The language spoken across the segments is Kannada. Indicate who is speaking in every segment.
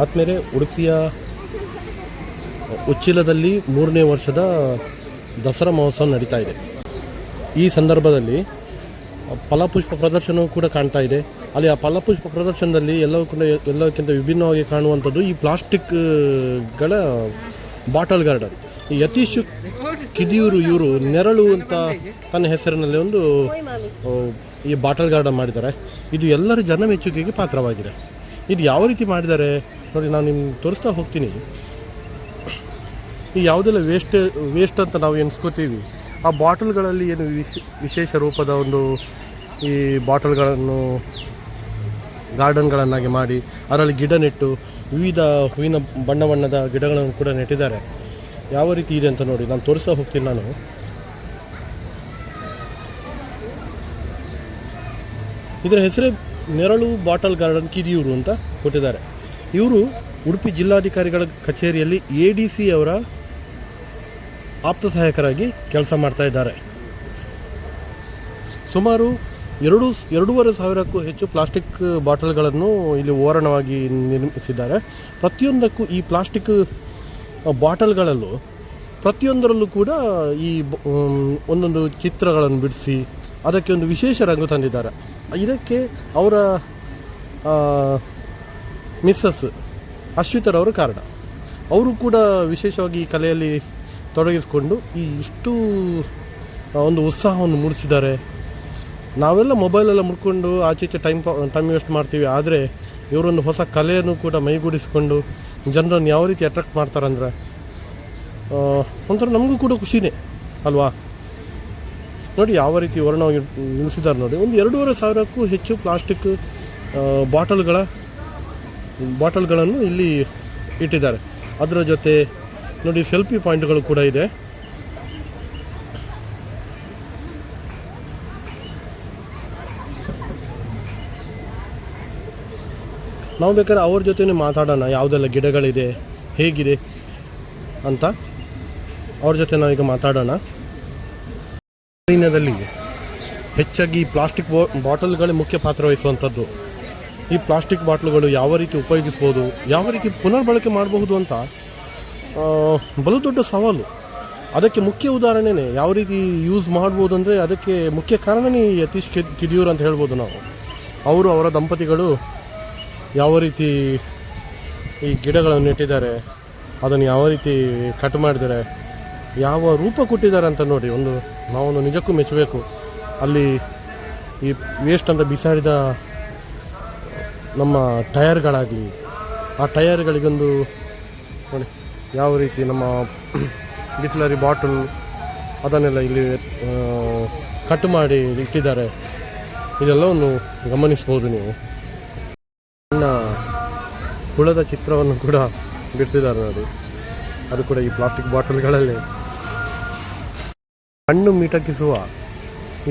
Speaker 1: ಆದಮೇಲೆ ಉಡುಪಿಯ ಉಚ್ಚಿಲದಲ್ಲಿ ಮೂರನೇ ವರ್ಷದ ದಸರಾ ಮಹೋತ್ಸವ ನಡೀತಾ ಇದೆ. ಈ ಸಂದರ್ಭದಲ್ಲಿ ಫಲಪುಷ್ಪ ಪ್ರದರ್ಶನವೂ ಕೂಡ ಕಾಣ್ತಾ ಇದೆ. ಅಲ್ಲಿ ಆ ಫಲಪುಷ್ಪ ಪ್ರದರ್ಶನದಲ್ಲಿ ಎಲ್ಲವೂ ಕೂಡ ಎಲ್ಲಕ್ಕಿಂತ ವಿಭಿನ್ನವಾಗಿ ಕಾಣುವಂಥದ್ದು ಈ ಪ್ಲಾಸ್ಟಿಕ್ಗಳ ಬಾಟಲ್ ಗಾರ್ಡನ್. ಈ ಯತೀಶ್ ಕಿದಿಯೂರು ಇವರು ನೆರಳು ಅಂತ ತನ್ನ ಹೆಸರಿನಲ್ಲಿ ಒಂದು ಈ ಬಾಟಲ್ ಗಾರ್ಡನ್ ಮಾಡಿದ್ದಾರೆ. ಇದು ಎಲ್ಲರ ಜನ ಮೆಚ್ಚುಗೆಗೆ ಪಾತ್ರವಾಗಿದೆ. ಇದು ಯಾವ ರೀತಿ ಮಾಡಿದ್ದಾರೆ? ನೋಡಿ, ನಾನು ನಿಮ್ಗೆ ತೋರಿಸ್ತಾ ಹೋಗ್ತೀನಿ. ಈ ಯಾವುದೆಲ್ಲ ವೇಸ್ಟ್ ವೇಸ್ಟ್ ಅಂತ ನಾವು ಎನ್ಸ್ಕೋತೀವಿ ಆ ಬಾಟಲ್ಗಳಲ್ಲಿ ಏನು ವಿಶ್, ವಿಶೇಷ ರೂಪದ ಒಂದು ಈ ಬಾಟಲ್ಗಳನ್ನು ಗಾರ್ಡನ್ಗಳನ್ನಾಗಿ ಮಾಡಿ, ಅದರಲ್ಲಿ ಗಿಡ ನೆಟ್ಟು, ವಿವಿಧ ಹೂವಿನ ಬಣ್ಣ ಬಣ್ಣದ ಗಿಡಗಳನ್ನು ಕೂಡ ನೆಟ್ಟಿದ್ದಾರೆ. ಯಾವ ರೀತಿ ಇದೆ ಅಂತ ನೋಡಿ, ನಾನು ತೋರಿಸ್ತಾ ಹೋಗ್ತೀನಿ ನಾನು. ಇದರ ಹೆಸರೇ ನೆರಳು ಬಾಟಲ್ ಗಾರ್ಡನ್ ಕಿದಿಯೂರು ಅಂತ ಕೊಟ್ಟಿದ್ದಾರೆ. ಇವರು ಉಡುಪಿ ಜಿಲ್ಲಾಧಿಕಾರಿಗಳ ಕಚೇರಿಯಲ್ಲಿ ಎ ಡಿ ಸಿ ಅವರ ಆಪ್ತ ಸಹಾಯಕರಾಗಿ ಕೆಲಸ ಮಾಡ್ತಾ ಇದ್ದಾರೆ. ಸುಮಾರು ಎರಡು ಎರಡೂವರೆ ಸಾವಿರಕ್ಕೂ ಹೆಚ್ಚು ಪ್ಲಾಸ್ಟಿಕ್ ಬಾಟಲ್ಗಳನ್ನು ಇಲ್ಲಿ ಓರಣವಾಗಿ ನಿರ್ಮಿಸಿದ್ದಾರೆ. ಪ್ರತಿಯೊಂದಕ್ಕೂ ಈ ಪ್ಲಾಸ್ಟಿಕ್ ಬಾಟಲ್ಗಳಲ್ಲೂ ಪ್ರತಿಯೊಂದರಲ್ಲೂ ಕೂಡ ಈ ಒಂದೊಂದು ಚಿತ್ರಗಳನ್ನು ಬಿಡಿಸಿ ಅದಕ್ಕೆ ಒಂದು ವಿಶೇಷ ರಂಗು ತಂದಿದ್ದಾರೆ. ಇದಕ್ಕೆ ಅವರ ಮಿಸ್ಸಸ್ ಅಶ್ವಿತರವರು ಕಾರಣ. ಅವರು ಕೂಡ ವಿಶೇಷವಾಗಿ ಈ ಕಲೆಯಲ್ಲಿ ತೊಡಗಿಸಿಕೊಂಡು ಈ ಇಷ್ಟು ಒಂದು ಉತ್ಸಾಹವನ್ನು ಮೂಡಿಸಿದ್ದಾರೆ. ನಾವೆಲ್ಲ ಮೊಬೈಲೆಲ್ಲ ಮುಡ್ಕೊಂಡು ಆಚೆ ಈಚೆ ಟೈಮ್ ಟೈಮ್ ವೇಸ್ಟ್ ಮಾಡ್ತೀವಿ. ಆದರೆ ಇವರೊಂದು ಹೊಸ ಕಲೆಯನ್ನು ಕೂಡ ಮೈಗೂಡಿಸಿಕೊಂಡು ಜನರನ್ನು ಯಾವ ರೀತಿ ಅಟ್ರಾಕ್ಟ್ ಮಾಡ್ತಾರಂದ್ರೆ ಅಂದ್ರೆ ಒಂಥರ ನಮಗೂ ಕೂಡ ಖುಷಿನೇ, ಅಲ್ವಾ? ನೋಡಿ ಯಾವ ರೀತಿ ವರ್ಣವಾಗಿ ನಿಲ್ಲಿಸಿದ್ದಾರೆ ನೋಡಿ. ಒಂದು ಎರಡೂವರೆ ಸಾವಿರಕ್ಕೂ ಹೆಚ್ಚು ಪ್ಲಾಸ್ಟಿಕ್ ಬಾಟಲ್ಗಳ ಬಾಟಲ್ಗಳನ್ನು ಇಲ್ಲಿ ಇಟ್ಟಿದ್ದಾರೆ. ಅದರ ಜೊತೆ ನೋಡಿ ಸೆಲ್ಫಿ ಪಾಯಿಂಟ್ಗಳು ಕೂಡ ಇದೆ. ನಾವು ಬೇಕಾದ್ರೆ ಅವ್ರ ಜೊತೆನೇ ಮಾತಾಡೋಣ, ಯಾವುದೆಲ್ಲ ಗಿಡಗಳಿದೆ, ಹೇಗಿದೆ ಅಂತ. ಅವ್ರ ಜೊತೆ ನಾವೀಗ ಮಾತಾಡೋಣ. ಹೆಚ್ಚಾಗಿ ಪ್ಲಾಸ್ಟಿಕ್ ಬಾಟಲ್ಗಳೇ ಮುಖ್ಯ ಪಾತ್ರ ವಹಿಸುವಂಥದ್ದು. ಈ ಪ್ಲಾಸ್ಟಿಕ್ ಬಾಟ್ಲುಗಳು ಯಾವ ರೀತಿ ಉಪಯೋಗಿಸ್ಬೋದು, ಯಾವ ರೀತಿ ಪುನರ್ಬಳಕೆ ಮಾಡಬಹುದು ಅಂತ ಬಲು ದೊಡ್ಡ ಸವಾಲು. ಅದಕ್ಕೆ ಮುಖ್ಯ ಉದಾಹರಣೆನೇ ಯಾವ ರೀತಿ ಯೂಸ್ ಮಾಡ್ಬೋದು ಅಂದರೆ ಅದಕ್ಕೆ ಮುಖ್ಯ ಕಾರಣನೇ ಯತೀಶ್ ಕಿದ್, ಕಿದಿಯೂರ್ ಅಂತ ಹೇಳ್ಬೋದು ನಾವು. ಅವರು ಅವರ ದಂಪತಿಗಳು ಯಾವ ರೀತಿ ಈ ಗಿಡಗಳನ್ನು ನೆಟ್ಟಿದ್ದಾರೆ, ಅದನ್ನು ಯಾವ ರೀತಿ ಕಟ್ ಮಾಡಿದ್ದಾರೆ, ಯಾವ ರೂಪ ಕೊಟ್ಟಿದ್ದಾರೆ ಅಂತ ನೋಡಿ, ಒಂದು, ನಾವೊಂದು ನಿಜಕ್ಕೂ ಮೆಚ್ಚಬೇಕು. ಅಲ್ಲಿ ಈ ವೇಸ್ಟ್ ಅಂತ ಬಿಸಾಡಿದ ನಮ್ಮ ಟಯರ್ಗಳಾಗಲಿ, ಆ ಟಯರ್ಗಳಿಗೊಂದು ನೋಡಿ, ಯಾವ ರೀತಿ ನಮ್ಮ ಬಿಸ್ಲರಿ ಬಾಟಲ್ ಅದನ್ನೆಲ್ಲ ಇಲ್ಲಿ ಕಟ್ ಮಾಡಿ ಇಟ್ಟಿದ್ದಾರೆ. ಇದೆಲ್ಲವನ್ನು ಗಮನಿಸ್ಬೋದು ನೀವು. ಸಣ್ಣ ಹುಳದ ಚಿತ್ರವನ್ನು ಕೂಡ ಬಿಡಿಸಿದ್ದಾರೆ ನೋಡಿ. ಅದು ಕೂಡ ಈ ಪ್ಲಾಸ್ಟಿಕ್ ಬಾಟಲ್ಗಳಲ್ಲಿ. ಕಣ್ಣು ಮಿಟಕಿಸುವ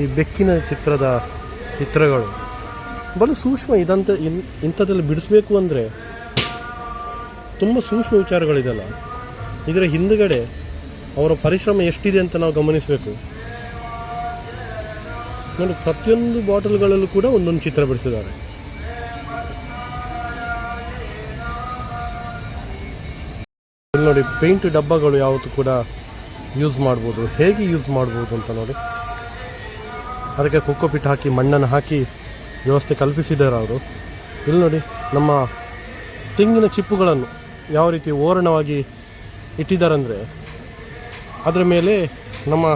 Speaker 1: ಈ ಬೆಕ್ಕಿನ ಚಿತ್ರದ ಚಿತ್ರಗಳು. ಬಲು ಸೂಕ್ಷ್ಮ ಇದಂತ ಇನ್- ಇಂಥದ್ದೆಲ್ಲ ಬಿಡಿಸ್ಬೇಕು ಅಂದರೆ ತುಂಬ ಸೂಕ್ಷ್ಮ ವಿಚಾರಗಳಿದೆಲ್ಲ. ಇದರ ಹಿಂದುಗಡೆ ಅವರ ಪರಿಶ್ರಮ ಎಷ್ಟಿದೆ ಅಂತ ನಾವು ಗಮನಿಸಬೇಕು. ನೋಡಿ, ಪ್ರತಿಯೊಂದು ಬಾಟಲ್ಗಳಲ್ಲೂ ಕೂಡ ಒಂದೊಂದು ಚಿತ್ರ ಬಿಡಿಸಿದ್ದಾರೆ. ಇಲ್ಲಿ ನೋಡಿ ಪೇಂಟ್ ಡಬ್ಬಗಳು ಯಾವತ್ತೂ ಕೂಡ ಯೂಸ್ ಮಾಡ್ಬೋದು. ಹೇಗೆ ಯೂಸ್ ಮಾಡ್ಬೋದು ಅಂತ ನೋಡಿ. ಅದಕ್ಕೆ ಕುಕ್ಕೋಪಿಟ್ಟು ಹಾಕಿ, ಮಣ್ಣನ್ನು ಹಾಕಿ ವ್ಯವಸ್ಥೆ ಕಲ್ಪಿಸಿದ್ದಾರೆ ಅವರು. ಇಲ್ಲಿ ನೋಡಿ, ನಮ್ಮ ತೆಂಗಿನ ಚಿಪ್ಪುಗಳನ್ನು ಯಾವ ರೀತಿ ಓರಣವಾಗಿ ಇಟ್ಟಿದ್ದಾರೆ ಅಂದರೆ ಮೇಲೆ ನಮ್ಮ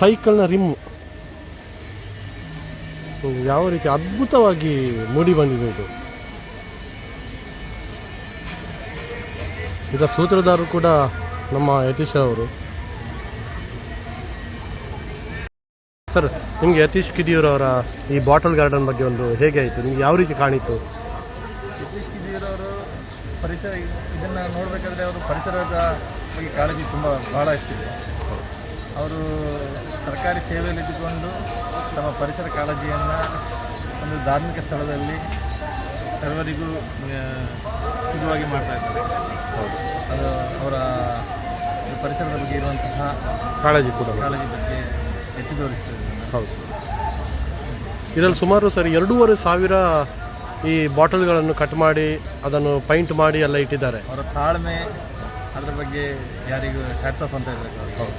Speaker 1: ಸೈಕಲ್ನ ರಿಮ್ ಯಾವ ರೀತಿ ಅದ್ಭುತವಾಗಿ ಮೂಡಿ ಬಂದಿದೆ ಇದು. ಈಗ ಸೂತ್ರಧಾರರು ಕೂಡ ನಮ್ಮ ಯತೀಶ್ ಅವರು ಸರ್ ನಿಮಗೆ ಯತೀಶ್ ಕಿದಿಯೂರ್ ಅವರ ಈ ಬಾಟಲ್ ಗಾರ್ಡನ್ ಬಗ್ಗೆ ಒಂದು ಹೇಗೆ ಆಯಿತು? ನಿಮ್ಗೆ ಯಾವ ರೀತಿ ಕಾಣಿತು
Speaker 2: ಯತೀಶ್ ಕಿದಿಯೂರವರು ಪರಿಸರ ಇದನ್ನು ನೋಡಬೇಕಾದ್ರೆ ಅವರು ಪರಿಸರದ ಬಗ್ಗೆ ಕಾಳಜಿ ತುಂಬ ಭಾಳ ಇಷ್ಟಿದೆ ಅವರು ಸರ್ಕಾರಿ ಸೇವೆಯಲ್ಲಿ ಇದ್ದುಕೊಂಡು ತಮ್ಮ ಪರಿಸರ ಕಾಳಜಿಯನ್ನು ಒಂದು ಧಾರ್ಮಿಕ ಸ್ಥಳದಲ್ಲಿ ಸರ್ವರಿಗೂ ಸುಲಭವಾಗಿ ಸಿಗುವಾಗಿ ಮಾಡ್ತಾ ಇದ್ದಾರೆ. ಅದು ಅವರ ಪರಿಸರದ ಬಗ್ಗೆ ಇರುವಂತಹ
Speaker 1: ಕಾಳಜಿ ಕೂಡ.
Speaker 2: ಕಾಳಜಿ ಬಗ್ಗೆ ಎತ್ತಿ ತೋರಿಸ್ತದೆ.
Speaker 1: ಹೌದು. ಇದರಲ್ಲಿ ಸುಮಾರು ಸರ್ ಎರಡೂವರೆ ಸಾವಿರ ಈ ಬಾಟಲ್ಗಳನ್ನು ಕಟ್ ಮಾಡಿ ಅದನ್ನು ಪೈಂಟ್ ಮಾಡಿ ಎಲ್ಲ ಇಟ್ಟಿದ್ದಾರೆ.
Speaker 2: ಅವರ ತಾಳ್ಮೆ ಅದ್ರ ಬಗ್ಗೆ ಯಾರಿಗೂ ಹ್ಯಾಟ್ಸ್ ಆಫ್ ಅಂತ ಹೇಳಬೇಕು
Speaker 1: ಹೌದು.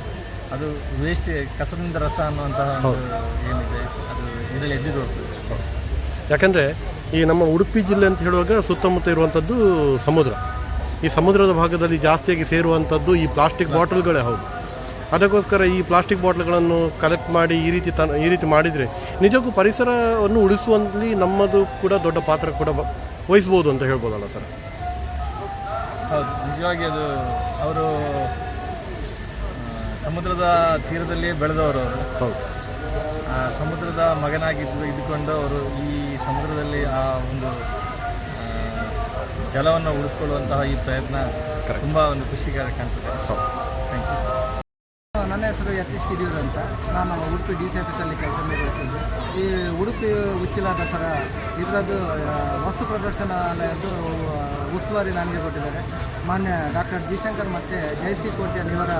Speaker 2: ಅದು ವೇಸ್ಟ್ ಕಸದಿಂದ ರಸ ಅನ್ನುವಂತಹ ಒಂದು ಏನಿದೆ ಅದು ಇದರಲ್ಲಿ ಎದ್ದಿದ್ದು ಹೋಗ್ತದೆ.
Speaker 1: ಯಾಕಂದರೆ ಈ ನಮ್ಮ ಉಡುಪಿ ಜಿಲ್ಲೆ ಅಂತ ಹೇಳುವಾಗ ಸುತ್ತಮುತ್ತ ಇರುವಂಥದ್ದು ಸಮುದ್ರ. ಈ ಸಮುದ್ರದ ಭಾಗದಲ್ಲಿ ಜಾಸ್ತಿಯಾಗಿ ಸೇರುವಂಥದ್ದು ಈ ಪ್ಲಾಸ್ಟಿಕ್ ಬಾಟಲ್ಗಳೇ ಹೌದು. ಅದಕ್ಕೋಸ್ಕರ ಈ ಪ್ಲಾಸ್ಟಿಕ್ ಬಾಟ್ಲ್ಗಳನ್ನು ಕಲೆಕ್ಟ್ ಮಾಡಿ ಈ ರೀತಿ ತನ್ ಈ ರೀತಿ ಮಾಡಿದರೆ ನಿಜಕ್ಕೂ ಪರಿಸರವನ್ನು ಉಳಿಸುವಲ್ಲಿ ನಮ್ಮದು ಕೂಡ ದೊಡ್ಡ ಪಾತ್ರ ಕೂಡ ವಹಿಸ್ಬೋದು ಅಂತ ಹೇಳ್ಬೋದಲ್ಲ ಸರ್?
Speaker 2: ಹೌದು ನಿಜವಾಗಿ ಅದು ಅವರು ಸಮುದ್ರದ ತೀರದಲ್ಲಿ ಬೆಳೆದವರು ಅವರು.
Speaker 1: ಹೌದು.
Speaker 2: ಆ ಸಮುದ್ರದ ಮಗನಾಗಿದ್ದು ಇದ್ದುಕೊಂಡು ಅವರು ಈ ಸಮುದ್ರದಲ್ಲಿ ಆ ಒಂದು ಜಲವನ್ನು ಉಳಿಸ್ಕೊಳ್ಳುವಂತಹ ಈ ಪ್ರಯತ್ನ ತುಂಬ ಒಂದು ಖುಷಿಕರ ಕಾಣ್ತದೆ.
Speaker 3: ಯತೀಶ್ ಅಂತ ನಾನು ಉಡುಪಿ ಡಿ ಸಿ ಆಫೀಸಲ್ಲಿ ಕೆಲಸ ನಿರ್ವಹಿಸಿದ್ದೆ. ಈ ಉಡುಪಿ ಉಚ್ಚಿಲ ದಸರಾ ಇದರದ್ದು ವಸ್ತು ಪ್ರದರ್ಶನಾಲಯದ್ದು ಉಸ್ತುವಾರಿ ನನಗೆ ಕೊಟ್ಟಿದ್ದಾರೆ. ಮಾನ್ಯ ಡಾಕ್ಟರ್ ಜಿಶಂಕರ್ ಮತ್ತು ಜಯಸಿ ಕೋಟ್ಯನ್ ಇವರ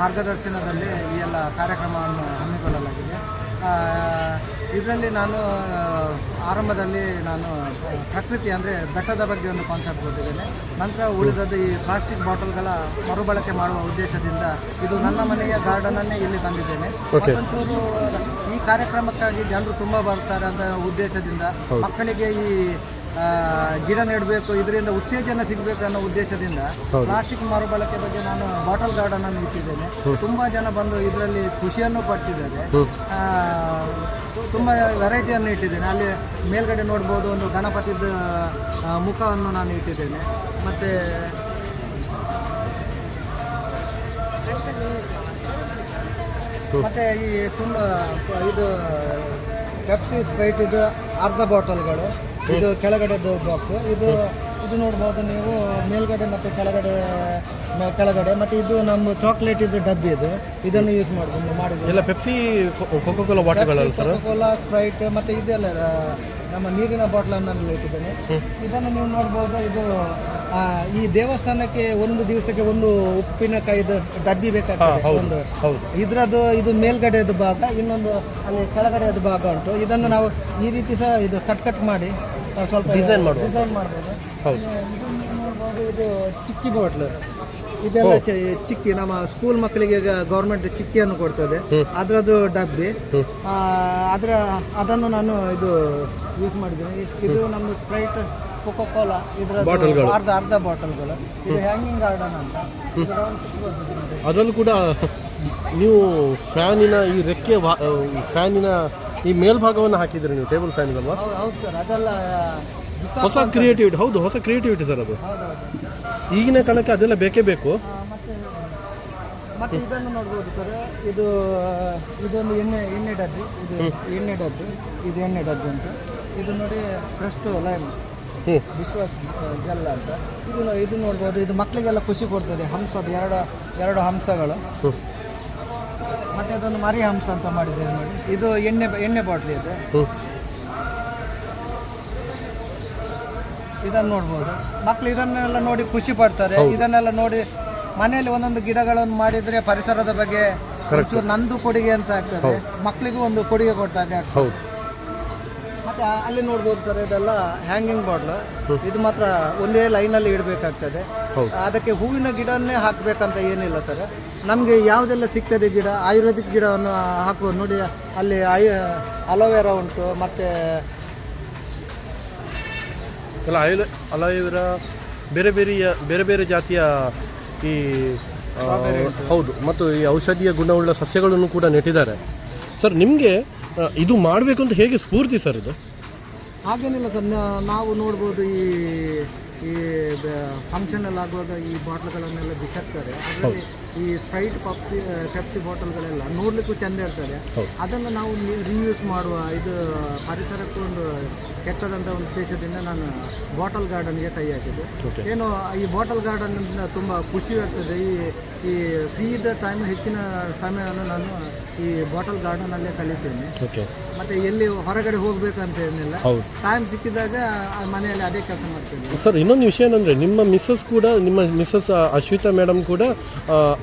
Speaker 3: ಮಾರ್ಗದರ್ಶನದಲ್ಲಿ ಈ ಎಲ್ಲ ಕಾರ್ಯಕ್ರಮವನ್ನು ಹಮ್ಮಿಕೊಳ್ಳಲಾಗಿದೆ. ಇದರಲ್ಲಿ ನಾನು ಆರಂಭದಲ್ಲಿ ನಾನು ಪ್ರಕೃತಿ ಅಂದರೆ ಬೆಟ್ಟದ ಬಗ್ಗೆ ಒಂದು ಕಾನ್ಸೆಪ್ಟ್ ಕೊಟ್ಟಿದ್ದೇನೆ. ನಂತರ ಉಳಿದದ್ದು ಈ ಪ್ಲಾಸ್ಟಿಕ್ ಬಾಟಲ್ಗಳ ಮರುಬಳಕೆ ಮಾಡುವ ಉದ್ದೇಶದಿಂದ ಇದು ನನ್ನ ಮನೆಯ ಗಾರ್ಡನನ್ನೇ ಇಲ್ಲಿ ತಂದಿದ್ದೇನೆ.
Speaker 1: Okay.
Speaker 3: ಮತ್ತೊಂಚೂರು ಈ ಕಾರ್ಯಕ್ರಮಕ್ಕಾಗಿ ಜನರು ತುಂಬ ಬರ್ತಾರೆ ಅಂತ ಉದ್ದೇಶದಿಂದ ಮಕ್ಕಳಿಗೆ ಈ ಗಿಡ ನೆಡಬೇಕು ಇದರಿಂದ ಉತ್ತೇಜನ ಸಿಗಬೇಕು ಅನ್ನೋ ಉದ್ದೇಶದಿಂದ ಪ್ಲಾಸ್ಟಿಕ್ ಮರುಬಳಕೆ ಬಗ್ಗೆ ನಾನು ಬಾಟಲ್ ಗಾರ್ಡನ್ ಅನ್ನು ಇಟ್ಟಿದ್ದೇನೆ ತುಂಬಾ ಜನ ಬಂದು ಇದರಲ್ಲಿ ಖುಷಿಯನ್ನು ಪಡ್ತಿದ್ದಾರೆ. ಆ, ತುಂಬ ವೆರೈಟಿಯನ್ನು ಇಟ್ಟಿದ್ದೇನೆ. ಅಲ್ಲಿ ಮೇಲ್ಗಡೆ ನೋಡ್ಬೋದು ಒಂದು ಗಣಪತಿದ ಮುಖವನ್ನು ನಾನು ಇಟ್ಟಿದ್ದೇನೆ. ಮತ್ತು ಮತ್ತು ಈ ತುಂಬ, ಇದು ಪೆಪ್ಸಿ ಸ್ಪ್ರೈಟ್ ಇದು ಅರ್ಧ ಬಾಟಲ್ಗಳು ಇದು ಕೆಳಗಡೆದು ಬಾಕ್ಸ್ ಇದು ಇದು ನೋಡ್ಬೋದು ನೀವು ಮೇಲ್ಗಡೆ ಮತ್ತು ಕೆಳಗಡೆ ಕೆಳಗಡೆ ಮತ್ತು ಇದು ನಮ್ಮ ಚಾಕ್ಲೇಟ್ ಇದು ಡಬ್ಬಿ ಇದು. ಇದನ್ನು ಯೂಸ್ ಮಾಡ್ಕೊಂಡು ಮಾಡಿದ್ವಿ
Speaker 1: ಎಲ್ಲ ಪೆಪ್ಸಿ ಕೋಕೋಕೋಲಾ ಬಾಟಲ್ ಬಾಟಲ್ಗಳಲ್ಲ ಸರ್
Speaker 3: ಕೋಲಾ ಸ್ಪ್ರೈಟ್ ಮತ್ತು ಇದೆಲ್ಲ ನಮ್ಮ ನೀರಿನ ಬಾಟ್ಲನ್ನು ಇಟ್ಟಿದ್ದೇನೆ. ಇದನ್ನು ನೀವು ನೋಡ್ಬೋದು ಇದು ಈ ದೇವಸ್ಥಾನಕ್ಕೆ ಒಂದು ದಿವಸಕ್ಕೆ ಒಂದು ಉಪ್ಪಿನಕಾಯಿದು ಡಬ್ಬಿ ಬೇಕಾಗ್ತದೆ. ಒಂದು ಇದರದ್ದು ಇದು ಮೇಲ್ಗಡೆದು ಭಾಗ ಇನ್ನೊಂದು ಅಲ್ಲಿ ಕೆಳಗಡೆದು ಭಾಗ ಉಂಟು. ಇದನ್ನು ನಾವು ಈ ರೀತಿ ಸಹ ಇದು ಕಟ್ ಕಟ್ ಮಾಡಿ ಸ್ವಲ್ಪ
Speaker 1: ಡಿಸೈನ್ ಮಾಡ್ಬೋದು.
Speaker 3: ಡಿಸೈನ್ ಮಾಡ್ಬೋದು.
Speaker 1: ಹೌದು.
Speaker 3: ಇದು ನೀವು ನೋಡ್ಬೋದು ಇದು ಚಿಕ್ಕಿ ಬಾಟ್ಲು. ಇದೆಲ್ಲ ಚಿ- ಚಿಕ್ಕಿ ನಮ್ಮ ಸ್ಕೂಲ್ ಮಕ್ಕಳಿಗೆ ಈಗ ಗೌರ್ಮೆಂಟ್ ಚಿಕ್ಕಿಯನ್ನು ಕೊಡ್ತದೆ. ಅದರದ್ದು ಡಬ್ಬಿ. ಆ, ಅದರ ಅದನ್ನು ನಾನು ಇದು ಯೂಸ್ ಮಾಡಿದ್ದೀನಿ. ಇದು ನಮ್ಮ ಸ್ಪ್ರೈಟ್ ಕೋಕೋ ಕೋಲಾ ಇದರ. ಅರ್ಧ ಅರ್ಧ ಬಾಟಲ್ಗಳು. ಇದು ಹ್ಯಾಂಗಿಂಗ್ ಗಾರ್ಡನ್ ಅಂತ. ಇದು round ಸಿಗ್ಬೋದು ನೋಡಿ.
Speaker 1: ಅದರಲ್ಲೂ ಕೂಡ ನೀವು ಫ್ಯಾನಿನ ಈ ರೆಕ್ಕೆ ಫ್ಯಾನಿನ ಈ ಮೇಲ್ಭಾಗವನ್ನು ಹಾಕಿದ್ರಿ ನೀವು ಟೇಬಲ್ ಫ್ಯಾನ್ಗಲ್ವಾ?
Speaker 3: ಹೌದು ಹೌದು ಸರ್. ಅದೆಲ್ಲ
Speaker 1: ಹೊಸ ಕ್ರಿಯೇಟಿವಿಟಿ ಹೌದು ಹೊಸ ಕ್ರಿಯೇಟಿವಿಟಿ ಸರ್ ಅದು. ಈಗಿನ ಕಾಲಕ್ಕೆ ಅದೆಲ್ಲ ಬೇಕೇ ಬೇಕು.
Speaker 3: ಮತ್ತೆ ಮತ್ತೆ ಇದನ್ನು ನೋಡ್ಬೋದು ಸರ್. ಇದು ಇದೊಂದು ಎಣ್ಣೆ ಎಣ್ಣೆ ಡಬ್ಬಿ. ಇದು ಎಣ್ಣೆ ಡಬ್ಬಿ. ಇದು ಎಣ್ಣೆ ಡಬ್ಬಿ ಅಂತ. ಇದು ನೋಡಿ ಫ್ರೆಸ್ಟ್ ಲೈಮ್ ವಿಶ್ವಾಸ ಗೆಲ್ಲ ಅಂತ. ಇದು ಇದು ನೋಡ್ಬೋದು. ಇದು ಮಕ್ಕಳಿಗೆಲ್ಲ ಖುಷಿ ಕೊಡ್ತದೆ. ಹಂಸದ ಎರಡು ಎರಡು ಹಂಸಗಳು. ಮತ್ತೆ ಅದೊಂದು ಮರಿ ಹಂಸ ಅಂತ ಮಾಡಿದ್ದೇವೆ ನೋಡಿ. ಇದು ಎಣ್ಣೆ ಎಣ್ಣೆ ಬಾಟ್ಲಿ ಇದೆ ಇದನ್ನು ನೋಡ್ಬೋದು. ಮಕ್ಕಳು ಇದನ್ನೆಲ್ಲ ನೋಡಿ ಖುಷಿ ಪಡ್ತಾರೆ. ಇದನ್ನೆಲ್ಲ ನೋಡಿ ಮನೆಯಲ್ಲಿ ಒಂದೊಂದು ಗಿಡಗಳನ್ನು ಮಾಡಿದ್ರೆ ಪರಿಸರದ ಬಗ್ಗೆ ಒಂಚೂರು ನಂದು ಕೊಡುಗೆ ಅಂತ ಆಗ್ತದೆ. ಮಕ್ಕಳಿಗೂ ಒಂದು ಕೊಡುಗೆ ಕೊಟ್ಟಾಗೆ ಆಗ್ತದೆ. ಮತ್ತೆ ಅಲ್ಲಿ ನೋಡ್ಬೋದು ಸರ್ ಇದೆಲ್ಲ ಹ್ಯಾಂಗಿಂಗ್ ಬಾಟ್ಲ್ ಇದು ಮಾತ್ರ ಒಂದೇ ಲೈನಲ್ಲಿ ಇಡಬೇಕಾಗ್ತದೆ. ಅದಕ್ಕೆ ಹೂವಿನ ಗಿಡನ್ನೇ ಹಾಕಬೇಕಂತ ಏನಿಲ್ಲ ಸರ್. ನಮಗೆ ಯಾವುದೆಲ್ಲ ಸಿಗ್ತದೆ ಗಿಡ? ಆಯುರ್ವೇದಿಕ್ ಗಿಡವನ್ನು ಹಾಕುವ ನೋಡಿ ಅಲ್ಲಿ ಅಲೋವೆರಾ ಉಂಟು ಮತ್ತು
Speaker 1: ಎಲ್ಲ ಆಯುರ್ ಅಲೋವೆರಾ ಬೇರೆ ಬೇರೆಯ ಬೇರೆ ಬೇರೆ ಜಾತಿಯ ಈ ಹೌದು. ಮತ್ತು ಈ ಔಷಧೀಯ ಗುಣವುಳ್ಳ ಸಸ್ಯಗಳನ್ನು ಕೂಡ ನೆಟ್ಟಿದ್ದಾರೆ. ಸರ್ ನಿಮಗೆ ಇದು ಮಾಡಬೇಕು ಅಂತ ಹೇಗೆ ಸ್ಫೂರ್ತಿ ಸರ್ ಇದು?
Speaker 3: ಹಾಗೇನಿಲ್ಲ ಸರ್ ನಾವು ನೋಡ್ಬೋದು ಈ ಈ ಫಂಕ್ಷನಲ್ಲಿ ಆಗುವಾಗ ಈ ಬಾಟ್ಲ್ಗಳನ್ನೆಲ್ಲ ಬಿಸಾಕ್ತಾರೆ. ಅದರಲ್ಲಿ ಈ ಸ್ಪ್ರೈಟ್ ಪಪ್ಸಿ ಪೆಪ್ಸಿ ಬಾಟಲ್ಗಳೆಲ್ಲ ನೋಡ್ಲಿಕ್ಕೂ ಚೆಂದ ಇರ್ತದೆ. ಅದನ್ನು ನಾವು ರೀಯೂಸ್ ಮಾಡುವ ಇದು ಪರಿಸರಕ್ಕೂ ಒಂದು ಕೆಟ್ಟದಂಥ ಒಂದು ಉದ್ದೇಶದಿಂದ ನಾನು ಬಾಟಲ್ ಗಾರ್ಡನ್ಗೆ ಕೈ ಹಾಕಿದ್ದು ಏನು ಈ ಬಾಟಲ್ ಗಾರ್ಡನ್ ತುಂಬ ಖುಷಿ ಆಗ್ತದೆ. ಈ ಈ ಫ್ರೀ ಇದ್ದ ಟೈಮ್ ಹೆಚ್ಚಿನ ಸಮಯವನ್ನು ನಾನು ಈ ಬಾಟಲ್ ಗಾರ್ಡನಲ್ಲೇ ಕಲಿತೇನೆ. ಮತ್ತೆ ಎಲ್ಲಿ ಹೊರಗಡೆ ಹೋಗ್ಬೇಕಂತ ಏನಿಲ್ಲ. ಟೈಮ್ ಸಿಕ್ಕಿದಾಗ ಮನೆಯಲ್ಲಿ ಅದೇ ಕೆಲಸ ಮಾಡ್ತೇನೆ.
Speaker 1: ಸರ್ ಇನ್ನೊಂದು ವಿಷಯ ಏನಂದರೆ ನಿಮ್ಮ ಮಿಸ್ಸಸ್ ಕೂಡ ನಿಮ್ಮ ಮಿಸ್ಸಸ್ ಅಶ್ವಿತಾ ಮೇಡಮ್ ಕೂಡ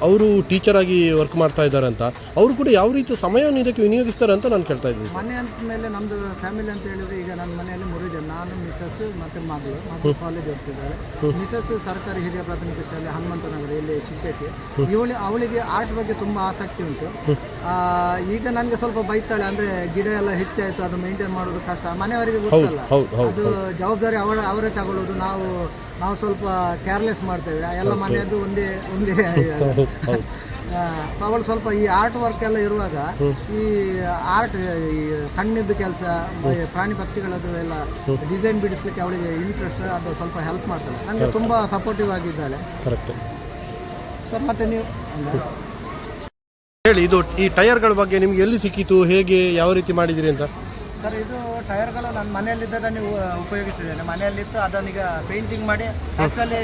Speaker 1: ಅವರು ಟೀಚರ್ ಆಗಿ ವರ್ಕ್ ಮಾಡ್ತಾ ಇದ್ದಾರೆ ಅಂತ. ಅವರು ಕೂಡ ಯಾವ ರೀತಿ ಸಮಯವನ್ನು ಇದಕ್ಕೆ ವಿನಿಯೋಗಿಸ್ತಾರೆ ಅಂತ ನಾನು ಕೇಳ್ತಾ ಇದ್ದೀನಿ
Speaker 3: ಮನೆ ಅಂತ ಮೇಲೆ ನಮ್ಮದು ಫ್ಯಾಮಿಲಿ ಅಂತ ಹೇಳಿದ್ರೆ ಈಗ ನನ್ನ ಮನೆಯಲ್ಲಿ ಮೂರು ಜನ. ನಾನು ಮಿಸ್ಸಸ್ ಮತ್ತು ಮಗಳು. ಮಗಳು ಕಾಲೇಜ್ ಹೋಗ್ತಿದ್ದಾಳೆ. ಮಿಸ್ಸಸ್ ಸರ್ಕಾರಿ ಹಿರಿಯ ಪ್ರಾಥಮಿಕ ಶಾಲೆ ಹನುಮಂತನಗರ ಇಲ್ಲಿ ಶಿಷ್ಯಕ್ಕೆ ಇವಳು ಅವಳಿಗೆ ಆರ್ಟ್ ಬಗ್ಗೆ ತುಂಬ ಆಸಕ್ತಿ ಉಂಟು. ಈಗ ನನಗೆ ಸ್ವಲ್ಪ ಬೈತಾಳೆ ಅಂದರೆ ಗಿಡ ಎಲ್ಲ ಹೆಚ್ಚಾಯಿತು ಅದು ಮೇಂಟೈನ್ ಮಾಡೋದು ಕಷ್ಟ. ಮನೆಯವರಿಗೆ ಗೊತ್ತಲ್ಲ? ಅದು ಜವಾಬ್ದಾರಿ ಅವಳ ಅವರೇ ತಗೊಳ್ಳೋದು. ನಾವು ನಾವು ಸ್ವಲ್ಪ ಕೇರ್ಲೆಸ್ ಮಾಡ್ತೇವೆ. ಎಲ್ಲ ಮನೆಯದ್ದು ಒಂದೇ ಒಂದೇ ಅವಳು ಸ್ವಲ್ಪ ಈ ಆರ್ಟ್ ವರ್ಕ್ ಎಲ್ಲ ಇರುವಾಗ ಈ ಆರ್ಟ್ ಈ ಕಣ್ಣಿದ್ದು ಕೆಲಸ ಪ್ರಾಣಿ ಪಕ್ಷಿಗಳದ್ದು ಎಲ್ಲ ಡಿಸೈನ್ ಬಿಡಿಸ್ಲಿಕ್ಕೆ ಅವಳಿಗೆ ಇಂಟ್ರೆಸ್ಟ್ ಅದು ಸ್ವಲ್ಪ ಹೆಲ್ಪ್ ಮಾಡ್ತಾಳೆ ನನಗೆ ತುಂಬ ಸಪೋರ್ಟಿವ್ ಆಗಿದ್ದಾಳೆ. ಸರ್ ಮತ್ತೆ ನೀವು?
Speaker 1: ಹೇಳಿ ಇದು ಈ ಟೈರ್ಗಳ ಬಗ್ಗೆ ನಿಮ್ಗೆ ಎಲ್ಲಿ ಸಿಕ್ಕಿತು ಹೇಗೆ ಯಾವ ರೀತಿ ಮಾಡಿದಿರಿ ಅಂತ?
Speaker 3: ಸರ್ ಇದು ಟೈರ್ಗಳು ನಾನು ಮನೆಯಲ್ಲಿದ್ದಾಗ ನೀವು ಉಪಯೋಗಿಸಿದ್ದೇನೆ. ಮನೆಯಲ್ಲಿತ್ತು ಅದನ್ನೀಗ ಪೇಂಟಿಂಗ್ ಮಾಡಿ ಆ್ಯಕ್ಚುಲಿ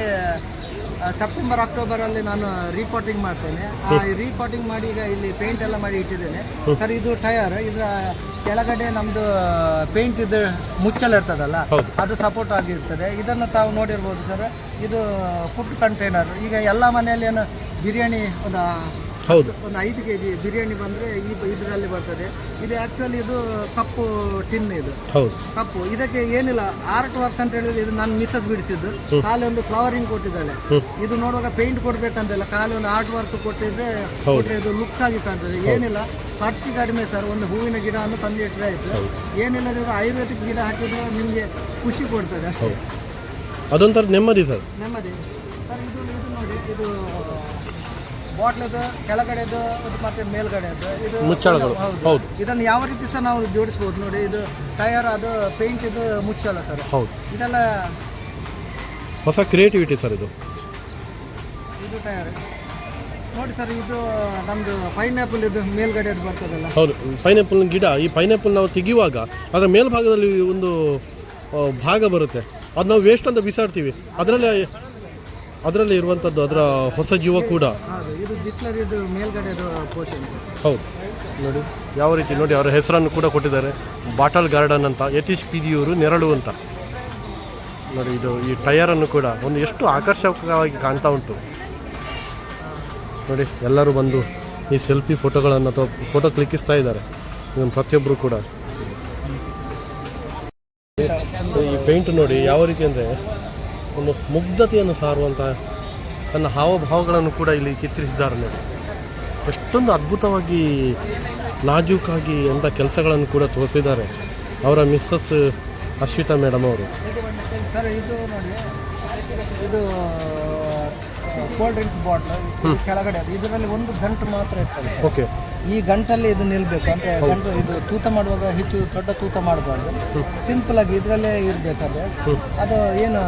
Speaker 3: ಸೆಪ್ಟೆಂಬರ್ ಅಕ್ಟೋಬರಲ್ಲಿ ನಾನು ರಿಪೋರ್ಟಿಂಗ್ ಮಾಡ್ತೇನೆ. ಆ ರೀಪಾಟಿಂಗ್ ಮಾಡಿ ಈಗ ಇಲ್ಲಿ ಪೇಂಟ್ ಎಲ್ಲ ಮಾಡಿ ಇಟ್ಟಿದ್ದೇನೆ. ಸರ್ ಇದು ಟೈರ್ ಇದರ ಕೆಳಗಡೆ ನಮ್ಮದು ಪೇಂಟ್ ಇದು ಮುಚ್ಚಲ ಇರ್ತದಲ್ಲ ಅದು ಸಪೋರ್ಟ್ ಆಗಿರ್ತದೆ. ಇದನ್ನು ತಾವು ನೋಡಿರ್ಬೋದು ಸರ್ ಇದು ಫುಡ್ ಕಂಟೈನರ್. ಈಗ ಎಲ್ಲ ಮನೆಯಲ್ಲಿ ಏನು ಬಿರಿಯಾನಿ ಒಂದು
Speaker 1: ಹೌದು.
Speaker 3: ಒಂದು ಐದು ಕೆ ಜಿ ಬಿರಿಯಾನಿ ಬಂದರೆ ಈ ಇದರಲ್ಲಿ ಬರ್ತದೆ. ಇದು ಆ್ಯಕ್ಚುಲಿ ಇದು ಕಪ್ಪು ಟಿನ್ ಇದು.
Speaker 1: ಹೌದು.
Speaker 3: ಕಪ್ಪು. ಇದಕ್ಕೆ ಏನಿಲ್ಲ ಆರ್ಟ್ ವರ್ಕ್ ಅಂತ ಹೇಳಿದ್ರೆ ಇದು ನಾನು ಮಿಸಸ್ ಬಿಡಿಸಿದ್ದು. ಖಾಲಿ ಒಂದು ಫ್ಲವರಿಂಗ್ ಕೊಟ್ಟಿದ್ದಾಳೆ. ಇದು ನೋಡುವಾಗ ಪೇಂಟ್ ಕೊಡ್ಬೇಕಂತಿಲ್ಲ. ಖಾಲಿ ಒಂದು ಆರ್ಟ್ ವರ್ಕ್ ಕೊಟ್ಟಿದ್ರೆ ಕೊಟ್ಟರೆ ಇದು ಲುಕ್ ಆಗಿ ಕಾಣ್ತದೆ. ಏನಿಲ್ಲ ಖರ್ಚು ಕಡಿಮೆ ಸರ್ ಒಂದು ಹೂವಿನ ಗಿಡವನ್ನು ತಂದು ಇಟ್ಟರೆ ಆಯಿತು. ಏನಿಲ್ಲ ಆಯುರ್ವೇದಿಕ್ ಗಿಡ ಹಾಕಿದ್ರೆ ನಿಮಗೆ ಖುಷಿ ಕೊಡ್ತದೆ ಅಷ್ಟೇ.
Speaker 1: ಅದೊಂಥರ ನೆಮ್ಮದಿ ಸರ್
Speaker 3: ನೆಮ್ಮದಿ. ಸರ್ ಇದು ಇದು ನೋಡಿ ಇದು ಬಾಟ್ಲದು ಕೆಳಗಡೆದು ಇದು ಮತ್ತೆ ಮೇಲ್ಗಡೆದು ಇದು
Speaker 1: ಮುಚ್ಚಳಗಳು.
Speaker 3: ಹೌದು. ಇದನ್ನು ಯಾವ ರೀತಿ ಸಹ ನಾವು ಜೋಡಿಸ್ಬೋದು ನೋಡಿ ಇದು ಟಯರ್ ಅದು ಪೇಂಟ್ ಇದು ಮುಚ್ಚಳ ಸರ್.
Speaker 1: ಹೌದು.
Speaker 3: ಇದೆಲ್ಲ
Speaker 1: ಹೊಸ ಕ್ರಿಯೇಟಿವಿಟಿ ಸರ್ ಇದು.
Speaker 3: ಇದು ಟಯರ್. ನೋಡಿ ಸರ್ ಇದು ನಮ್ಮದು ಪೈನಾಪಲ್ ಇದು ಮೇಲ್ಗಡೆ ಅದು ಬರ್ತದಲ್ಲ.
Speaker 1: ಹೌದು ಪೈನಾಪಲ್ ಗಿಡ. ಈ ಪೈನಾಪಲ್ ನಾವು ತೆಗೆಯುವಾಗ ಅದರ ಮೇಲ್ಭಾಗದಲ್ಲಿ ಒಂದು ಭಾಗ ಬರುತ್ತೆ. ಅದು ನಾವು ವೇಸ್ಟ್ ಅಂತ ಬಿಸಾಡ್ತೀವಿ. ಅದರಲ್ಲೇ ಅದರಲ್ಲೇ ಇರುವಂಥದ್ದು ಅದರ ಹೊಸ ಜೀವ ಕೂಡ.
Speaker 3: ಹೌದು ಇದು ಇದು
Speaker 1: ನೋಡಿ ಯಾವ ರೀತಿ ನೋಡಿ ಅವರ ಹೆಸರನ್ನು ಕೂಡ ಕೊಟ್ಟಿದ್ದಾರೆ. ಬಾಟಲ್ ಗಾರ್ಡನ್ ಅಂತ ಯತೀಶ್ ಕಿದಿಯೂರು ನೆರಳು ಅಂತ. ನೋಡಿ ಇದು ಈ ಟಯರನ್ನು ಕೂಡ ಒಂದು ಎಷ್ಟು ಆಕರ್ಷಕವಾಗಿ ಕಾಣ್ತಾ ಉಂಟು. ನೋಡಿ ಎಲ್ಲರೂ ಬಂದು ಈ ಸೆಲ್ಫಿ ಫೋಟೋಗಳನ್ನು ಅಥವಾ ಫೋಟೋ ಕ್ಲಿಕ್ಕಿಸ್ತಾ ಇದ್ದಾರೆ. ಇವನು ಪ್ರತಿಯೊಬ್ಬರು ಕೂಡ. ಈ ಪೇಂಟ್ ನೋಡಿ ಯಾವ ರೀತಿ ಅಂದರೆ ಒಂದು ಮುಗ್ಧತೆಯನ್ನು ಸಾರುವಂಥ ತನ್ನ ಹಾವಭಾವಗಳನ್ನು ಕೂಡ ಇಲ್ಲಿ ಚಿತ್ರಿಸಿದ್ದಾರೆ ನೋಡಿ. ಎಷ್ಟೊಂದು ಅದ್ಭುತವಾಗಿ ನಾಜೂಕಾಗಿ ಅಂಥ ಕೆಲಸಗಳನ್ನು ಕೂಡ ತೋರಿಸಿದ್ದಾರೆ ಅವರ ಮಿಸ್ಸಸ್ ಅಶ್ವಿತಾ ಮೇಡಮ್ ಅವರು.
Speaker 3: ಸರ್ ಇದು ನೋಡಿ ಇದು ಕೋಲ್ಡ್ ಡ್ರಿಂಕ್ಸ್ ಬಾಟ್ಲ್ ಕೆಳಗಡೆ ಇದರಲ್ಲಿ ಒಂದು ಗಂಟು ಮಾತ್ರ ಇರ್ತದೆ
Speaker 1: ಓಕೆ.
Speaker 3: ಈ ಗಂಟಲ್ಲಿ ಇದು ನಿಲ್ಬೇಕು. ಅಂದ್ರೆ ಗಂಟು ಇದು ತೂತ ಮಾಡುವಾಗ ಹೆಚ್ಚು ದೊಡ್ಡ ತೂತ ಮಾಡಬಾರ್ದು. ಸಿಂಪಲ್ ಆಗಿ ಇದರಲ್ಲೇ ಇರ್ಬೇಕಾದ್ರೆ ಅದು ಏನು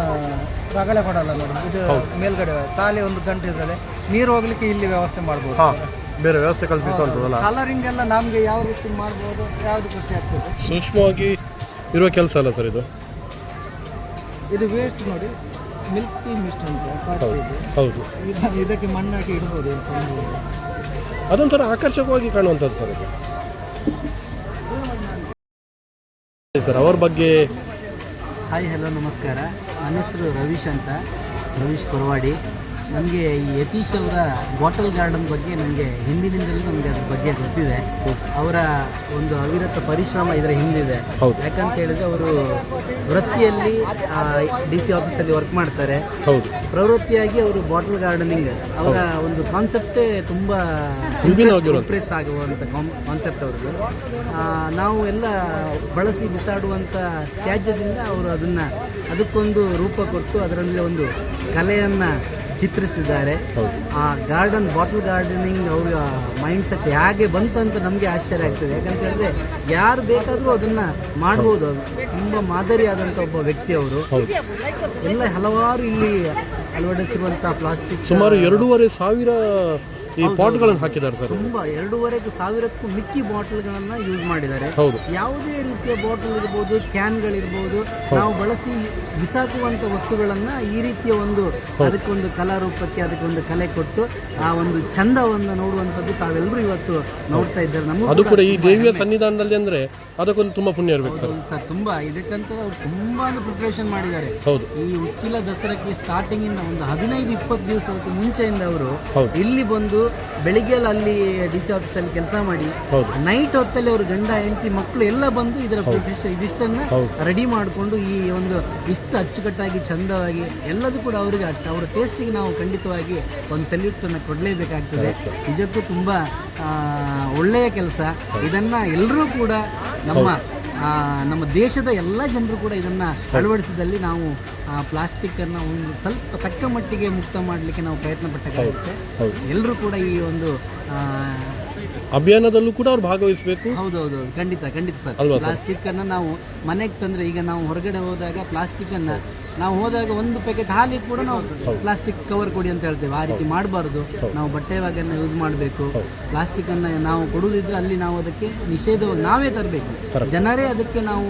Speaker 3: ರಗಳೆ ಕೊಡಲ್ಲ ನೋಡಿ. ಇದು ಮೇಲ್ಗಡೆ ಖಾಲಿ ಒಂದು ಗಂಟೆ ಇದ್ರಲ್ಲಿ ನೀರು ಹೋಗ್ಲಿಕ್ಕೆ ಇಲ್ಲಿ ವ್ಯವಸ್ಥೆ ಮಾಡ್ಬೋದು.
Speaker 1: ಬೇರೆ ವ್ಯವಸ್ಥೆ ಕಲ್ಪಿಸುವಂಥದ್ದಲ್ಲ.
Speaker 3: ಕಲರಿಂಗ್ ಎಲ್ಲ ನಮಗೆ ಯಾವ ರೀತಿ ಮಾಡ್ಬೋದು ಯಾವ್ದು ಖುಷಿ ಆಗ್ತದೆ?
Speaker 1: ಸೂಕ್ಷ್ಮವಾಗಿ ಇರುವ ಕೆಲಸ ಅಲ್ಲ ಸರ್ ಇದು?
Speaker 3: ಇದು ವೇಸ್ಟ್ ನೋಡಿ ಮಿಲ್ಕಿ ಮಿಸ್ಟ್ ಅಂತ.
Speaker 1: ಹೌದು
Speaker 3: ಇದಕ್ಕೆ ಮಣ್ಣಾಗಿ ಇಡ್ಬೋದು.
Speaker 1: ಅದೊಂಥರ ಆಕರ್ಷಕವಾಗಿ ಕಾಣುವಂಥದ್ದು ಸರ್ ಇದು ಸರ್ ಅವ್ರ ಬಗ್ಗೆ
Speaker 4: ಹಾಯ್ ಹಲೋ ನಮಸ್ಕಾರ. ನನ್ನ ಹೆಸರು ರವೀಶ್ ಅಂತ. ರವೀಶ್ ಕೊರವಾಡಿ. ನನಗೆ ಈ ಯತೀಶ್ ಅವರ ಬಾಟಲ್ ಗಾರ್ಡನ್ ಬಗ್ಗೆ ನನಗೆ ಹಿಂದಿನಿಂದಲೂ ನಮಗೆ ಅದ್ರ ಬಗ್ಗೆ ಗೊತ್ತಿದೆ. ಅವರ ಒಂದು ಅವಿರತ ಪರಿಶ್ರಮ ಇದರ ಹಿಂದಿದೆ.
Speaker 1: ಹೌದು.
Speaker 4: ಯಾಕಂತ ಹೇಳಿದ್ರೆ ಅವರು ವೃತ್ತಿಯಲ್ಲಿ ಡಿ ಸಿ ಆಫೀಸಲ್ಲಿ ವರ್ಕ್ ಮಾಡ್ತಾರೆ.
Speaker 1: ಹೌದು.
Speaker 4: ಪ್ರವೃತ್ತಿಯಾಗಿ ಅವರು ಬಾಟಲ್ ಗಾರ್ಡನಿಂಗ್ ಅವರ ಒಂದು ಕಾನ್ಸೆಪ್ಟೇ ತುಂಬ. ಇಂಪ್ರೆಸ್ ಆಗುವಂಥ ಕಾನ್ಸೆಪ್ಟ್ ಅವ್ರದ್ದು. ನಾವು ಎಲ್ಲ ಬಳಸಿ ಬಿಸಾಡುವಂಥ ತ್ಯಾಜ್ಯದಿಂದ ಅವರು ಅದನ್ನು ಅದಕ್ಕೊಂದು ರೂಪ ಕೊಟ್ಟು ಅದರಲ್ಲಿ ಒಂದು ಕಲೆಯನ್ನು ಚಿತ್ರಿಸಿದ್ದಾರೆ. ಆ ಗಾರ್ಡನ್ ಬಾಟಲ್ ಗಾರ್ಡನಿಂಗ್ ಅವ್ರ ಮೈಂಡ್ ಸೆಟ್ ಹೇಗೆ ಬಂತು ಅಂತ ನಮಗೆ ಆಶ್ಚರ್ಯ ಆಗ್ತದೆ. ಯಾಕಂತ ಹೇಳಿದ್ರೆ ಯಾರು ಬೇಕಾದರೂ ಅದನ್ನು ಮಾಡ್ಬೋದು. ಅದು ತುಂಬ ಮಾದರಿಯಾದಂಥ ಒಬ್ಬ ವ್ಯಕ್ತಿ ಅವರು. ಎಲ್ಲ ಹಲವಾರು ಇಲ್ಲಿ ಅಳವಡಿಸಿರುವಂಥ ಪ್ಲಾಸ್ಟಿಕ್
Speaker 1: ಸುಮಾರು ಎರಡೂವರೆ ಸಾವಿರ ಈ ಪಾಟ್ಗಳನ್ನು ಹಾಕಿದ್ದಾರೆ ಸರ್.
Speaker 4: ತುಂಬಾ ಎರಡೂವರೆ ಸಾವಿರಕ್ಕೂ ಮಿಕ್ಕಿ ಬಾಟಲ್ಗಳನ್ನು ಯೂಸ್ ಮಾಡಿದ್ದಾರೆ.
Speaker 1: ಹೌದು.
Speaker 4: ಯಾವುದೇ ರೀತಿಯ ಬಾಟಲ್ ಇರ್ಬೋದು ಕ್ಯಾನ್ಗಳಿರ್ಬೋದು ನಾವು ಬಳಸಿ ಬಿಸಾಕುವಂತ ವಸ್ತುಗಳನ್ನ ಈ ರೀತಿಯ ಒಂದು ಅದಕ್ಕೊಂದು ಕಲಾರೂಪಕ್ಕೆ ಅದಕ್ಕೊಂದು ಕಲೆ ಕೊಟ್ಟು ಆ ಒಂದು ಚಂದವನ್ನು ನೋಡುವಂತದ್ದು ತಾವೆಲ್ಲರೂ ಇವತ್ತು ನೋಡ್ತಾ ಇದ್ದಾರೆ. ನಮಗೂ
Speaker 1: ಅದು ಕೂಡ ಈ ದೇವಿಯ ಸನ್ನಿಧಾನದಲ್ಲಿ ಅಂದ್ರೆ ಅದಕ್ಕೊಂದು ತುಂಬಾ ಪುಣ್ಯ ಇರಬೇಕು ಸರ್.
Speaker 4: ಸರ್ ತುಂಬಾ. ಇದಕ್ಕಂತ ಅವ್ರು ತುಂಬಾ ಪ್ರಿಪರೇಷನ್ ಮಾಡಿದ್ದಾರೆ.
Speaker 1: ಹೌದು.
Speaker 4: ಈ ಉಚ್ಚಿಲ ದಸರಾಕ್ಕೆ ಸ್ಟಾರ್ಟಿಂಗ್ ಇಂದ ಒಂದು ಹದಿನೈದು ಇಪ್ಪತ್ತು ದಿವಸ ಮುಂಚೆಯಿಂದ ಅವರು ಇಲ್ಲಿ ಬಂದು ಬೆಳಿಗ್ಗೆ ಅಲ್ಲಿ ಡಿ ಸಿ ಆಫೀಸಲ್ಲಿ ಕೆಲಸ ಮಾಡಿ ನೈಟ್ ಹೊತ್ತಲ್ಲಿ ಅವ್ರ ಗಂಡ ಹೆಂಡತಿ ಮಕ್ಕಳು ಎಲ್ಲ ಬಂದು ಇದರ ಇದಿಷ್ಟನ್ನ ರೆಡಿ ಮಾಡಿಕೊಂಡು ಈ ಒಂದು ಇಷ್ಟು ಅಚ್ಚುಕಟ್ಟಾಗಿ ಚಂದವಾಗಿ ಎಲ್ಲದೂ ಕೂಡ ಅವರಿಗೆ ಅಷ್ಟು ಅವರ ಟೇಸ್ಟಿಗೆ ನಾವು ಖಂಡಿತವಾಗಿ ಒಂದು ಸಲ್ಯೂಟನ್ನು ಕೊಡಲೇಬೇಕಾಗ್ತದೆ. ನಿಜಕ್ಕೂ ತುಂಬ ಒಳ್ಳೆಯ ಕೆಲಸ. ಇದನ್ನು ಎಲ್ಲರೂ ಕೂಡ ನಮ್ಮ ನಮ್ಮ ದೇಶದ ಎಲ್ಲ ಜನರು ಕೂಡ ಇದನ್ನು ಅಳವಡಿಸಿದಲ್ಲಿ ನಾವು ಪ್ಲಾಸ್ಟಿಕ್ಕನ್ನು ಒಂದು ಸ್ವಲ್ಪ ತಕ್ಕ ಮಟ್ಟಿಗೆ ಮುಕ್ತ ಮಾಡಲಿಕ್ಕೆ ನಾವು ಪ್ರಯತ್ನ ಪಟ್ಟಾಗುತ್ತೆ ಎಲ್ಲರೂ ಕೂಡ ಈ ಒಂದು
Speaker 1: ಅಭಿಯಾನದಲ್ಲೂ ಕೂಡ ಅವ್ರು ಭಾಗವಹಿಸಬೇಕು.
Speaker 4: ಹೌದೌದು ಖಂಡಿತ ಖಂಡಿತ ಸರ್.
Speaker 1: ಅಲ್ವಾ ಸರ್?
Speaker 4: ಪ್ಲಾಸ್ಟಿಕ್ ಅನ್ನ ನಾವು ಮನೆಗೆ ತಂದ್ರೆ ಈಗ ನಾವು ಹೊರಗಡೆ ಹೋದಾಗ ಪ್ಲಾಸ್ಟಿಕ್ ಅನ್ನ ನಾವು ಹೋದಾಗ ಒಂದು ಪ್ಯಾಕೆಟ್ ಹಾಲಿಗೆ ಕೂಡ ನಾವು ಪ್ಲಾಸ್ಟಿಕ್ ಕವರ್ ಕೊಡಿ ಅಂತ ಹೇಳ್ತೇವೆ. ಆ ರೀತಿ ಮಾಡಬಾರ್ದು. ನಾವು ಬಟ್ಟೆ ಬಾಗನ್ನ ಯೂಸ್ ಮಾಡಬೇಕು. ಪ್ಲಾಸ್ಟಿಕ್ ಅನ್ನ ನಾವು ಕೊಡುವುದಿದ್ರೆ ಅಲ್ಲಿ ನಾವು ಅದಕ್ಕೆ ನಿಷೇಧ ನಾವೇ ತರಬೇಕು. ಜನರೇ ಅದಕ್ಕೆ ನಾವು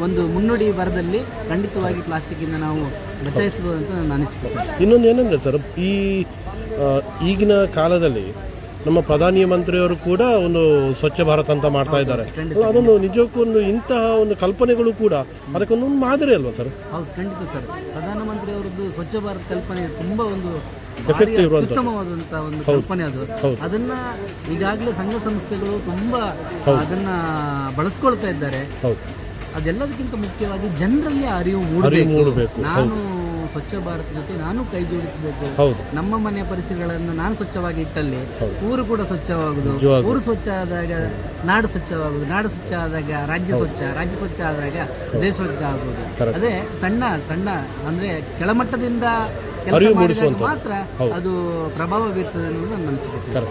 Speaker 4: ಒಂದು ಮುನ್ನುಡಿ ಬರದಲ್ಲಿ ಖಂಡಿತವಾಗಿ ಪ್ಲಾಸ್ಟಿಕ್ಕಿಂದ ನಾವು ಬಚಾಯಿಸಬಹುದು ಅಂತ ನಾನು ಅನಿಸ್ತೇನೆ ಸರ್.
Speaker 1: ಇನ್ನೊಂದು ಏನಂದ್ರೆ ಸರ್ ಈ ಆ, ಈಗಿನ ಕಾಲದಲ್ಲಿ ನಮ್ಮ ಪ್ರಧಾನಿ ಮಂತ್ರಿಯವರು ಕೂಡ ಒಂದು ಸ್ವಚ್ಛ ಭಾರತ್ ಅಂತ ಮಾಡ್ತಾ ಇದ್ದಾರೆ. ಅದೊಂದು ನಿಜಕ್ಕೂ ಒಂದು ಇಂತಹ ಒಂದು ಕಲ್ಪನೆಗಳು ಕೂಡ ಅದಕ್ಕೊಂದು ಮಾದರಿ ಅಲ್ವಾ ಸರ್?
Speaker 4: ಹೌದು ಖಂಡಿತ ಸರ್. ಪ್ರಧಾನಮಂತ್ರಿ ಅವರದ್ದು ಸ್ವಚ್ಛ ಭಾರತ್ ಕಲ್ಪನೆ ತುಂಬಾ ಒಂದು ಉತ್ತಮವಾದಂತಹ ಒಂದು ಕಲ್ಪನೆ ಅದು. ಅದನ್ನ ಈಗಾಗಲೇ ಸಂಘ ಸಂಸ್ಥೆಗಳು ತುಂಬಾ ಅದನ್ನ ಬಳಸ್ಕೊಳ್ತಾ ಇದ್ದಾರೆ. ಅದೆಲ್ಲದಕ್ಕಿಂತ ಮುಖ್ಯವಾಗಿ ಜನರಲ್ಲಿ ಅರಿವು ಮೂಡಬೇಕು. ನಾನು ಸ್ವಚ್ಛ ಭಾರತ್ ಜೊತೆ ನಾನು ಕೈ ಜೋಡಿಸಬೇಕು. ನಮ್ಮ ಮನೆಯ ಪರಿಸರಗಳನ್ನು ನಾನು ಸ್ವಚ್ಛವಾಗಿ ಇಟ್ಟಲ್ಲಿ. ಊರು ಕೂಡ ಸ್ವಚ್ಛವಾಗುದು ಊರು ಸ್ವಚ್ಛ ಆದಾಗ ನಾಡು ಸ್ವಚ್ಛವಾಗುದು ನಾಡು ಸ್ವಚ್ಛ ಆದಾಗ ರಾಜ್ಯ ಸ್ವಚ್ಛ ರಾಜ್ಯ ಸ್ವಚ್ಛ ಆದಾಗ ದೇಶ ಸ್ವಚ್ಛ ಆಗುವುದು. ಅದೇ ಸಣ್ಣ ಸಣ್ಣ ಅಂದ್ರೆ ಕೆಳಮಟ್ಟದಿಂದ ಕೆಲಸ ಮಾಡಿದಾಗ ಮಾತ್ರ ಅದು ಪ್ರಭಾವ ಬೀರ್ತದೆ ಅನ್ನೋದು ನನ್ನ ಅನಿಸಿಕೆ ಸರ್.